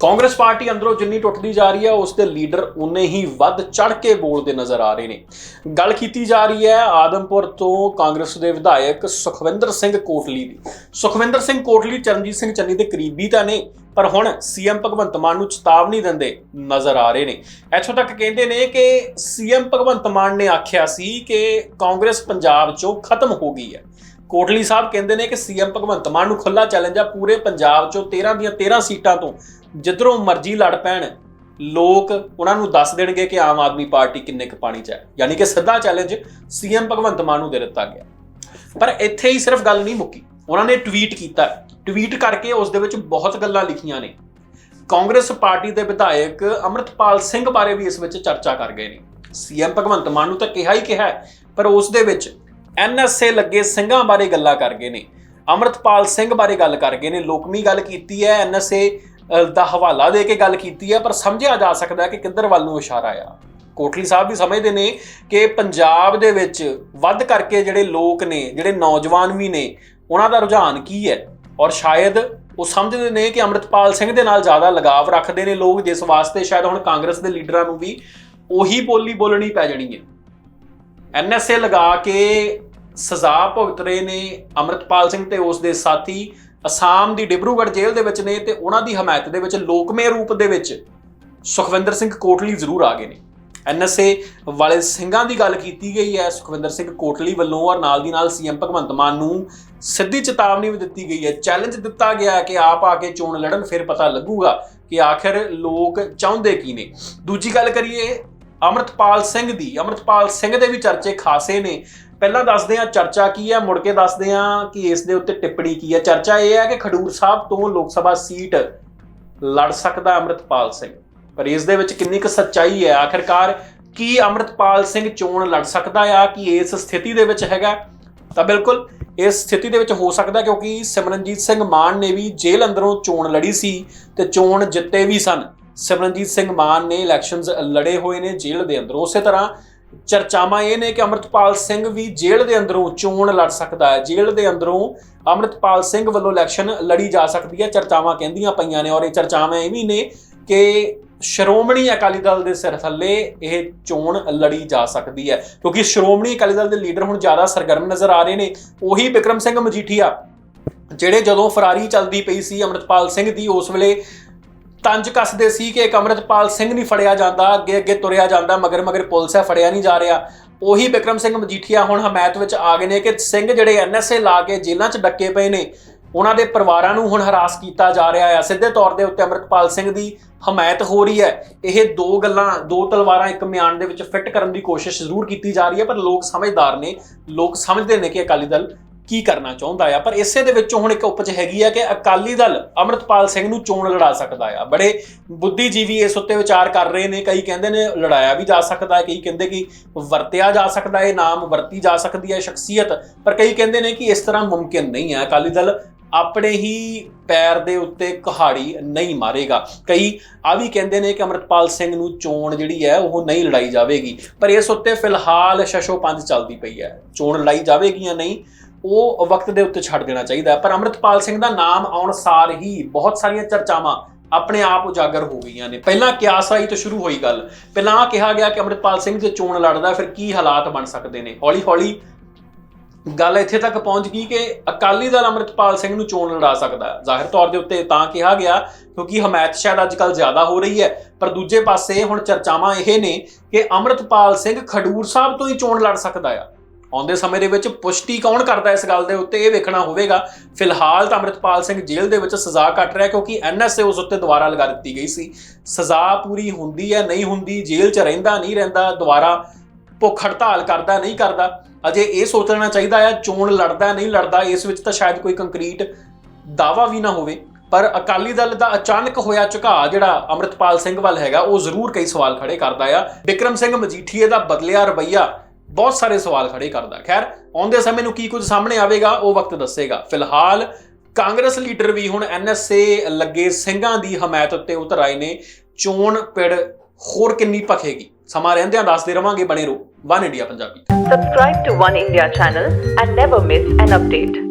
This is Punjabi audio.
ਕਾਂਗਰਸ ਪਾਰਟੀ ਅੰਦਰੋਂ ਜਿੰਨੀ ਟੁੱਟਦੀ ਜਾ ਰਹੀ ਹੈ, ਉਸ ਦੇ ਲੀਡਰ ਉਨੇ ਹੀ ਵੱਧ ਚੜ ਕੇ ਬੋਲਦੇ ਨਜ਼ਰ ਆ ਰਹੇ ਨੇ। ਗੱਲ ਕੀਤੀ ਜਾ ਰਹੀ ਹੈ ਆਦਮਪੁਰ ਤੋਂ ਕਾਂਗਰਸ ਦੇ ਵਿਧਾਇਕ ਸੁਖਵਿੰਦਰ ਸਿੰਘ ਕੋਟਲੀ ਦੀ। ਸੁਖਵਿੰਦਰ ਸਿੰਘ ਕੋਟਲੀ ਚਰਨਜੀਤ ਸਿੰਘ ਚੰਨੀ ਦੇ ਕਰੀਬੀ ਤਾਂ ਨੇ, ਪਰ ਹੁਣ ਸੀਐਮ ਭਗਵੰਤ ਮਾਨ ਨੂੰ ਚੇਤਾਵਨੀ ਦਿੰਦੇ ਨਜ਼ਰ ਆ ਰਹੇ ਨੇ। ਇੱਥੋਂ ਤੱਕ ਕਹਿੰਦੇ ਨੇ ਕਿ ਸੀਐਮ ਭਗਵੰਤ ਮਾਨ ਨੇ ਆਖਿਆ ਸੀ ਕਿ ਕਾਂਗਰਸ ਪੰਜਾਬ 'ਚੋਂ ਖਤਮ ਹੋ ਗਈ ਹੈ। ਕੋਟਲੀ ਸਾਹਿਬ ਕਹਿੰਦੇ ਨੇ ਕਿ ਸੀਐਮ ਭਗਵੰਤ ਮਾਨ ਨੂੰ ਖੁੱਲਾ ਚੈਲੰਜ ਆ ਪੂਰੇ ਪੰਜਾਬ 'ਚੋਂ 13 ਦੀਆਂ 13 ਸੀਟਾਂ ਤੋਂ। ਜਿੱਧਰੋਂ ਮਰਜ਼ੀ ਲੜ ਪੈਣ, ਲੋਕ ਉਹਨਾਂ ਨੂੰ ਦੱਸ ਦੇਣਗੇ ਕਿ ਆਮ ਆਦਮੀ ਪਾਰਟੀ ਕਿੰਨੇ ਕੁ ਪਾਣੀ 'ਚ ਹੈ। ਯਾਨੀ ਕਿ ਸਿੱਧਾ ਚੈਲੰਜ ਸੀਐਮ ਭਗਵੰਤ ਮਾਨ ਨੂੰ ਦੇ ਦਿੱਤਾ ਗਿਆ। ਪਰ ਇੱਥੇ ਹੀ ਸਿਰਫ ਗੱਲ ਨਹੀਂ ਮੁੱਕੀ। ਉਹਨਾਂ ਨੇ ਟਵੀਟ ਕੀਤਾ। ਟਵੀਟ ਕਰਕੇ ਉਸ ਦੇ ਵਿੱਚ ਬਹੁਤ ਗੱਲਾਂ ਲਿਖੀਆਂ ਨੇ। ਕਾਂਗਰਸ ਪਾਰਟੀ ਦੇ ਵਿਧਾਇਕ ਅਮਰਤਪਾਲ ਸਿੰਘ ਬਾਰੇ ਵੀ ਇਸ ਵਿੱਚ ਚਰਚਾ ਕਰ ਗਏ ਨੇ। ਸੀਐਮ ਭਗਵੰਤ ਮਾਨ ਨੂੰ ਤਾਂ ਕਿਹਾ ਹੀ ਕਿਹਾ ਪਰ ਉਸ ਦੇ ਵਿੱਚ ਐਨਐਸਏ ਲੱਗੇ ਸਿੰਘਾਂ ਬਾਰੇ ਗੱਲਾਂ ਕਰ ਗਏ ਨੇ। ਅਮਰਤਪਾਲ ਸਿੰਘ ਬਾਰੇ ਗੱਲ ਕਰ ਗਏ ਨੇ। ਲੋਕਮੀ ਗੱਲ ਕੀਤੀ ਹੈ ਐਨਐਸਏ ਦਾ ਹਵਾਲਾ ਦੇ ਕੇ ਗੱਲ ਕੀਤੀ ਹੈ, ਪਰ ਸਮਝਿਆ ਜਾ ਸਕਦਾ ਹੈ ਕਿ ਕਿੱਧਰ ਵੱਲ ਨੂੰ ਇਸ਼ਾਰਾ ਆ ਕੋਟਲੀ ਸਾਹਿਬ ਵੀ ਸਮਝਦੇ ਨੇ ਕਿ ਪੰਜਾਬ ਦੇ ਵਿੱਚ ਵੱਧ ਕਰਕੇ ਜਿਹੜੇ ਲੋਕ ਨੇ, ਜਿਹੜੇ ਨੌਜਵਾਨ ਵੀ ਨੇ, ਉਹਨਾਂ ਦਾ ਰੁਝਾਨ ਕੀ ਹੈ? ਔਰ ਸ਼ਾਇਦ ਉਹ ਸਮਝਦੇ ਨੇ ਕਿ ਅਮਰਿਤਪਾਲ ਸਿੰਘ ਦੇ ਨਾਲ ਜ਼ਿਆਦਾ ਲਗਾਵ ਰੱਖਦੇ ਨੇ ਲੋਕ, ਜਿਸ ਵਾਸਤੇ ਸ਼ਾਇਦ ਹੁਣ ਕਾਂਗਰਸ ਦੇ ਲੀਡਰਾਂ ਨੂੰ ਵੀ ਉਹੀ ਬੋਲੀ ਬੋਲਣੀ ਪੈ ਜਾਣੀ ਹੈ। ਐਨਐਸਏ ਲਗਾ ਕੇ ਸਜ਼ਾ ਭੁਗਤ ਰਹੇ ਨੇ ਅਮਰਿਤਪਾਲ ਸਿੰਘ ਤੇ ਉਸ ਦੇ ਸਾਥੀ। ਅਸਾਮ ਦੀ ਡਿਬਰੂਗੜ੍ਹ ਜੇਲ੍ਹ ਦੇ ਵਿੱਚ ਨੇ ਤੇ ਉਹਨਾਂ ਦੀ ਹਮਾਇਤ ਦੇ ਵਿੱਚ ਲੋਕਮੇ ਰੂਪ ਦੇ ਵਿੱਚ ਸੁਖਵਿੰਦਰ ਸਿੰਘ ਕੋਟਲੀ ਜ਼ਰੂਰ ਆ ਗਏ ਨੇ। ਐਨਐਸਏ ਵਾਲੇ ਸਿੰਘਾਂ ਦੀ ਗੱਲ ਕੀਤੀ ਗਈ ਹੈ। ਸੁਖਵਿੰਦਰ ਸਿੰਘ ਕੋਟਲੀ ਵੱਲੋਂ ਔਰ ਨਾਲ ਦੀ ਨਾਲ ਸੀਐਮ ਭਗਵੰਤ ਮਾਨ ਨੂੰ ਸਿੱਧੀ ਚੇਤਾਵਨੀ ਵੀ ਦਿੱਤੀ ਗਈ ਹੈ। ਚੈਲੰਜ ਦਿੱਤਾ ਗਿਆ ਕਿ ਆਪ ਆ ਕੇ ਚੋਣ ਲੜਨ ਫਿਰ ਪਤਾ ਲੱਗੂਗਾ ਕਿ ਆਖਿਰ ਲੋਕ ਚਾਹੁੰਦੇ ਕੀ ਨੇ। ਦੂਜੀ ਗੱਲ ਕਰੀਏ, ਅਮਰਤਪਾਲ ਸਿੰਘ ਦੀ, ਅਮਰਤਪਾਲ ਸਿੰਘ ਦੇ ਵੀ ਚਰਚੇ ਖਾਸੇ ਨੇ। ਪਹਿਲਾਂ ਦੱਸਦੇ ਆ ਚਰਚਾ ਕੀ ਹੈ, ਮੁੜ ਕੇ ਦੱਸਦੇ ਆ ਕਿ ਇਸ ਦੇ ਉੱਤੇ ਟਿੱਪਣੀ ਕੀ ਹੈ। ਚਰਚਾ ਇਹ ਹੈ ਕਿ ਖਡੂਰ ਸਾਹਿਬ ਤੋਂ ਲੋਕ ਸਭਾ ਸੀਟ ਲੜ ਸਕਦਾ ਅਮਰਤਪਾਲ ਸਿੰਘ। ਪਰ ਇਸ ਦੇ ਵਿੱਚ ਕਿੰਨੀ ਕੁ ਸੱਚਾਈ ਹੈ? ਆਖਿਰਕਾਰ ਕੀ ਅਮਰਤਪਾਲ ਸਿੰਘ ਚੋਣ ਲੜ ਸਕਦਾ ਆ? ਕਿ ਇਸ ਸਥਿਤੀ ਦੇ ਵਿੱਚ ਹੈਗਾ? ਤਾਂ ਬਿਲਕੁਲ ਇਸ ਸਥਿਤੀ ਦੇ ਵਿੱਚ ਹੋ ਸਕਦਾ ਕਿਉਂਕਿ ਸਿਮਰਨਜੀਤ ਸਿੰਘ ਮਾਨ ਨੇ ਵੀ ਜੇਲ੍ਹ ਅੰਦਰੋਂ ਚੋਣ ਲੜੀ ਸੀ ਤੇ ਚੋਣ ਜਿੱਤੇ ਵੀ ਸਨ। ਸਿਮਰਨਜੀਤ ਸਿੰਘ ਮਾਨ ਨੇ ਇਲੈਕਸ਼ਨਸ ਲੜੇ ਹੋਏ ਨੇ ਜੇਲ੍ਹ ਦੇ ਅੰਦਰ। ਉਸੇ ਤਰ੍ਹਾਂ ਚਰਚਾਵਾਂ ਇਹ ਨੇ ਕਿ ਅਮਰਤਪਾਲ ਸਿੰਘ ਵੀ ਜੇਲ੍ਹ ਦੇ ਅੰਦਰੋਂ ਚੋਣ ਲੜ ਸਕਦਾ ਹੈ। ਜੇਲ੍ਹ ਦੇ ਅੰਦਰੋਂ ਅਮਰਤਪਾਲ ਸਿੰਘ ਵੱਲੋਂ ਇਲੈਕਸ਼ਨ ਲੜੀ ਜਾ ਸਕਦੀ ਹੈ, ਚਰਚਾਵਾਂ ਕਹਿੰਦੀਆਂ ਪਈਆਂ ਨੇ ਔਰ ਇਹ ਚਰਚਾਵਾਂ ਇਹ ਵੀ ਨੇ ਕਿ ਸ਼੍ਰੋਮਣੀ ਅਕਾਲੀ ਦਲ ਦੇ ਸਿਰ ਥੱਲੇ ਇਹ ਚੋਣ ਲੜੀ ਜਾ ਸਕਦੀ ਹੈ। ਕਿਉਂਕਿ ਸ਼੍ਰੋਮਣੀ ਅਕਾਲੀ ਦਲ ਦੇ ਲੀਡਰ ਹੁਣ ਜ਼ਿਆਦਾ ਸਰਗਰਮ ਨਜ਼ਰ ਆ ਰਹੇ ਨੇ। ਉਹੀ ਵਿਕਰਮ ਸਿੰਘ ਮਜੀਠੀਆ, ਜਿਹੜੇ ਜਦੋਂ ਫਰਾਰੀ ਚੱਲਦੀ ਪਈ ਸੀ ਅਮਰਤਪਾਲ ਸਿੰਘ ਦੀ, ਉਸ ਵੇਲੇ ਤੰਜ ਕੱਸਦੇ ਸੀ ਕਿ ਇੱਕ ਅਮਰਤਪਾਲ ਸਿੰਘ ਨਹੀਂ ਫੜਿਆ ਜਾਂਦਾ, ਅੱਗੇ ਅੱਗੇ ਤੁਰਿਆ ਜਾਂਦਾ, ਮਗਰ ਮਗਰ ਪੁਲਿਸ ਹੈ, ਫੜਿਆ ਨਹੀਂ ਜਾ ਰਿਹਾ। ਉਹੀ ਵਿਕਰਮ ਸਿੰਘ ਮਜੀਠੀਆ ਹੁਣ ਹਮਾਇਤ ਵਿੱਚ ਆ ਗਏ ਨੇ ਕਿ ਸਿੰਘ ਜਿਹੜੇ ਐਨਐਸਏ ਲਾ ਕੇ ਜੇਲ੍ਹਾਂ 'ਚ ਡੱਕੇ ਪਏ ਨੇ, ਉਹਨਾਂ ਦੇ ਪਰਿਵਾਰਾਂ ਨੂੰ ਹੁਣ ਹਰਾਸ ਕੀਤਾ ਜਾ ਰਿਹਾ ਹੈ ਸਿੱਧੇ ਤੌਰ ਦੇ ਉੱਤੇ ਅਮਰਤਪਾਲ ਸਿੰਘ ਦੀ ਹਮਾਇਤ ਹੋ ਰਹੀ ਹੈ। ਇਹ ਦੋ ਗੱਲਾਂ, ਦੋ ਤਲਵਾਰਾਂ ਇੱਕ ਮਿਆਨ ਦੇ ਵਿੱਚ ਫਿੱਟ ਕਰਨ ਦੀ ਕੋਸ਼ਿਸ਼ ਜ਼ਰੂਰ ਕੀਤੀ ਜਾ ਰਹੀ ਹੈ, ਪਰ ਲੋਕ ਸਮਝਦਾਰ ਨੇ, ਲੋਕ ਸਮਝਦੇ ਨੇ ਕਿ ਅਕਾਲੀ ਦਲ ਕੀ ਕਰਨਾ ਚਾਹੁੰਦਾ ਆ। ਪਰ ਇਸੇ ਦੇ ਵਿੱਚੋਂ ਹੁਣ ਇੱਕ ਉਪਜ ਹੈਗੀ ਆ ਕਿ ਅਕਾਲੀ ਦਲ ਅਮਰਤਪਾਲ ਸਿੰਘ ਨੂੰ ਚੋਣ ਲੜਾ ਸਕਦਾ ਆ। ਬੜੇ ਬੁੱਧੀਜੀਵੀ ਇਸ ਉੱਤੇ ਵਿਚਾਰ ਕਰ ਰਹੇ ਨੇ। ਕਈ ਕਹਿੰਦੇ ਨੇ ਲੜਾਇਆ ਵੀ ਜਾ ਸਕਦਾ ਹੈ, ਕਈ ਕਹਿੰਦੇ ਕਿ ਵਰਤਿਆ ਜਾ ਸਕਦਾ ਹੈ, ਨਾਮ ਵਰਤੀ ਜਾ ਸਕਦੀ ਹੈ, ਸ਼ਖਸੀਅਤ। ਪਰ ਕਈ ਕਹਿੰਦੇ ਨੇ ਕਿ ਇਸ ਤਰ੍ਹਾਂ ਮੁਮਕਿਨ ਨਹੀਂ ਹੈ। ਅਕਾਲੀ ਦਲ ਆਪਣੇ ਹੀ ਪੈਰ ਦੇ ਉੱਤੇ ਕਹਾੜੀ ਨਹੀਂ ਮਾਰੇਗਾ। ਕਈ ਆ ਵੀ ਕਹਿੰਦੇ ਨੇ ਕਿ ਅਮਰਤਪਾਲ ਸਿੰਘ ਨੂੰ ਚੋਣ ਜਿਹੜੀ ਹੈ, ਉਹ ਨਹੀਂ ਲੜਾਈ ਜਾਵੇਗੀ। ਪਰ ਇਸ ਉੱਤੇ ਫਿਲਹਾਲ ਸ਼ਸ਼ੋ ਪੰਜ ਚੱਲਦੀ ਪਈ ਹੈ। ਚੋਣ ਲੜਾਈ ਜਾਵੇਗੀ ਜਾਂ ਨਹੀਂ ਉਹ ਵਕਤ ਦੇ ਉੱਤੇ ਛੱਡ ਦੇਣਾ ਚਾਹੀਦਾ ਪਰ ਅਮਰਤਪਾਲ ਸਿੰਘ ਦਾ ਨਾਮ ਆਉਣ ਸਾਰ ਹੀ ਬਹੁਤ ਸਾਰੀਆਂ ਚਰਚਾਵਾਂ ਆਪਣੇ ਆਪ ਉਜਾਗਰ ਹੋ ਗਈਆਂ ਨੇ। ਪਹਿਲਾਂ ਕਿਆਸਰਾਈ ਤੋਂ ਸ਼ੁਰੂ ਹੋਈ ਗੱਲ। ਪਹਿਲਾਂ ਕਿਹਾ ਗਿਆ ਕਿ ਅਮਰਤਪਾਲ ਸਿੰਘ ਜੇ ਚੋਣ ਲੜਦਾ, ਫਿਰ ਕੀ ਹਾਲਾਤ ਬਣ ਸਕਦੇ ਨੇ? ਹੌਲੀ ਹੌਲੀ ਗੱਲ ਇੱਥੇ ਤੱਕ ਪਹੁੰਚ ਗਈ ਕਿ ਅਕਾਲੀ ਦਲ ਅਮਰਿਤਪਾਲ ਸਿੰਘ ਨੂੰ ਚੋਣ ਲੜਾ ਸਕਦਾ ਜ਼ਾਹਿਰ ਤੌਰ ਦੇ ਉੱਤੇ ਤਾਂ ਕਿਹਾ ਗਿਆ, ਕਿਉਂਕਿ ਹਮਾਇਤ ਸ਼ਾਇਦ ਅੱਜਕੱਲ ਜ਼ਿਆਦਾ ਹੋ ਰਹੀ ਹੈ। ਪਰ ਦੂਜੇ ਪਾਸੇ ਹੁਣ ਚਰਚਾਵਾਂ ਇਹ ਨੇ ਕਿ ਅਮਰਿਤਪਾਲ ਸਿੰਘ ਖਡੂਰ ਸਾਹਿਬ ਤੋਂ ਹੀ ਚੋਣ ਲੜ ਸਕਦਾ ਆ। ਆਉਂਦੇ ਸਮੇਂ ਦੇ ਵਿੱਚ ਪੁਸ਼ਟੀ ਕੌਣ ਕਰਦਾ ਇਸ ਗੱਲ ਦੇ ਉੱਤੇ ਇਹ ਵੇਖਣਾ ਹੋਵੇਗਾ। ਫਿਲਹਾਲ ਤਾਂ ਅਮਰਿਤਪਾਲ ਸਿੰਘ ਜੇਲ੍ਹ ਦੇ ਵਿੱਚ ਸਜ਼ਾ ਕੱਟ ਰਿਹਾ ਕਿਉਂਕਿ ਐਨਐਸਏ ਉਸ ਉੱਤੇ ਦੁਬਾਰਾ ਲਗਾ ਦਿੱਤੀ ਗਈ ਸੀ। ਸਜ਼ਾ ਪੂਰੀ ਹੁੰਦੀ ਹੈ, ਨਹੀਂ ਹੁੰਦੀ, ਜੇਲ੍ਹ 'ਚ ਰਹਿੰਦਾ, ਨਹੀਂ ਰਹਿੰਦਾ, ਦੁਬਾਰਾ ਭੁੱਖ ਹੜਤਾਲ ਕਰਦਾ, ਨਹੀਂ ਕਰਦਾ। ਅਜੇ ਇਹ ਸੋਚਣਾ ਚਾਹੀਦਾ ਹੈ, ਚੋਣ ਲੜਦਾ, ਨਹੀਂ ਲੜਦਾ, ਇਸ ਵਿੱਚ ਤਾਂ ਸ਼ਾਇਦ ਕੋਈ ਕੰਕਰੀਟ ਦਾਵਾ ਵੀ ਨਾ ਹੋਵੇ। ਪਰ ਅਕਾਲੀ ਦਲ ਦਾ ਅਚਾਨਕ ਹੋਇਆ ਝੁਕਾਅ ਜਿਹੜਾ ਅਮਰਿਤਪਾਲ ਸਿੰਘ ਵੱਲ ਹੈਗਾ, ਉਹ ਜ਼ਰੂਰ ਕਈ ਸਵਾਲ ਖੜੇ ਕਰਦਾ ਆ। ਵਿਕਰਮ ਸਿੰਘ ਮਜੀਠੀਏ ਦਾ ਬਦਲਿਆ ਰਵਈਆ ਬਹੁਤ ਸਾਰੇ ਸਵਾਲ ਖੜੇ ਕਰਦਾ। ਖੈਰ, ਆਉਂਦੇ ਸਮੇਂ ਨੂੰ ਕੀ ਕੁਝ ਸਾਹਮਣੇ ਆਵੇਗਾ, ਉਹ ਵਕਤ ਦੱਸੇਗਾ। ਫਿਲਹਾਲ ਕਾਂਗਰਸ ਲੀਡਰ ਵੀ ਹੁਣ ਐਨਐਸਏ ਲੱਗੇ ਸਿੰਘਾਂ ਦੀ ਹਮਾਇਤ ਉੱਤੇ ਉਤਰ ਆਏ ਨੇ। ਚੋਣ ਪਿੜ ਹੋਰ ਕਿੰਨੀ ਭਖੇਗੀ? ਸਮਾਂ ਰਹਿੰਦਿਆਂ ਦੱਸਦੇ ਰਵਾਂਗੇ ਬਣੇ ਰਹੋ। One India Punjabi. Subscribe to One India channel and never miss an update.